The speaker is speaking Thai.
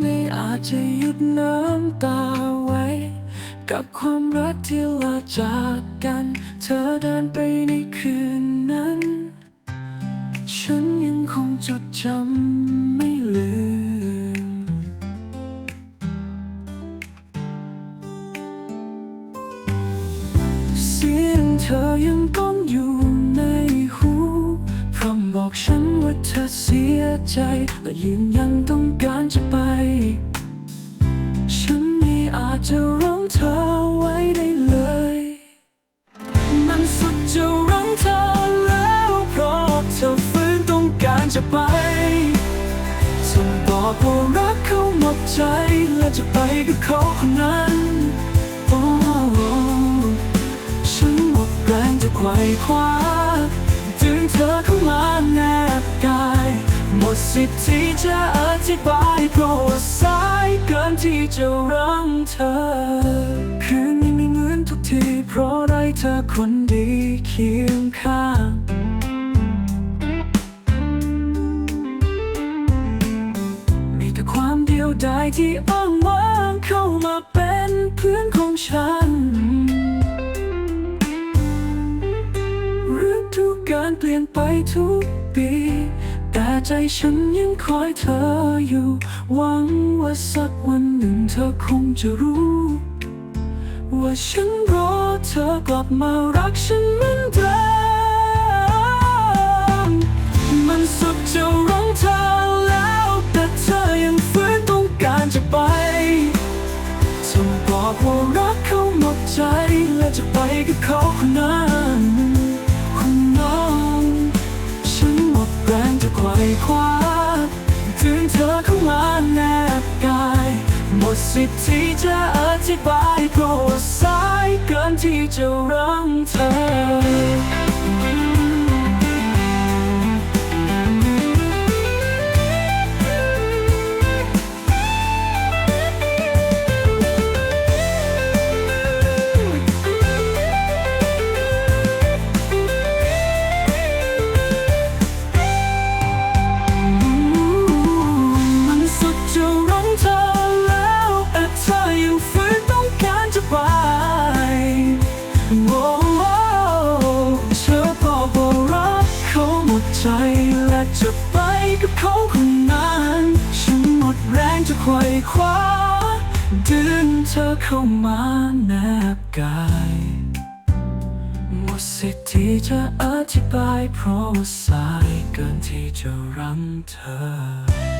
ไม่อาจจะหยุดน้ำตาไว้ กับความรักที่ลาจากกัน เธอเดินไปในคืนนั้น ฉันยังคงจดจำไม่ลืม เสียงเธอยังก้องอยู่ บอกฉันว่าเธอเสียใจ และยืนยันต้องการจะไป ฉันไม่อาจจะร้องเธอไว้ได้เลย มันสุดจะร้องเธอแล้วเพราะเธอฟื้นต้องการจะไปส่งบอกว่ารักเขาหมดใจ และจะไปกับเขาคนนั้นโอ้ฉันหมดแรงจะไขว่คว้า ดึงเธอเข้ามาแนบกาย หมดสิทธิ์ที่จะอธิบายเพราะว่าสายเกินที่จะรังเธอ คืนนี้ไม่เหมือนทุกที เพราะได้เธอคนดีเคียงข้างมีแต่ความเดียวดายที่อ้างว้างเข้ามาเป็นเพื่อนของฉัน กาลเปลี่ยนไปทุกปี แต่ใจฉันยังคอยเธออยู่ หวังว่าสักวันหนึ่งเธอคงจะรู้ ว่าฉันรอเธอกลับมารักฉันเหมือนเดิมมันสุดจะร้องเธอแล้ว แต่เธอยังฝืนต้องการจะไปส่งบอกว่ารักเขาหมดใจและจะไปกับเขาคนนั้น สิทธิ์ที่จะอธิบายเพราะว่าสายเกินที่จะ ไขว่คว้าดึงเธอเข้ามาแนบกายหมดสิทธิ์ที่จะอธิบายเพราะว่าสายเกินที่จะรั้งเธอ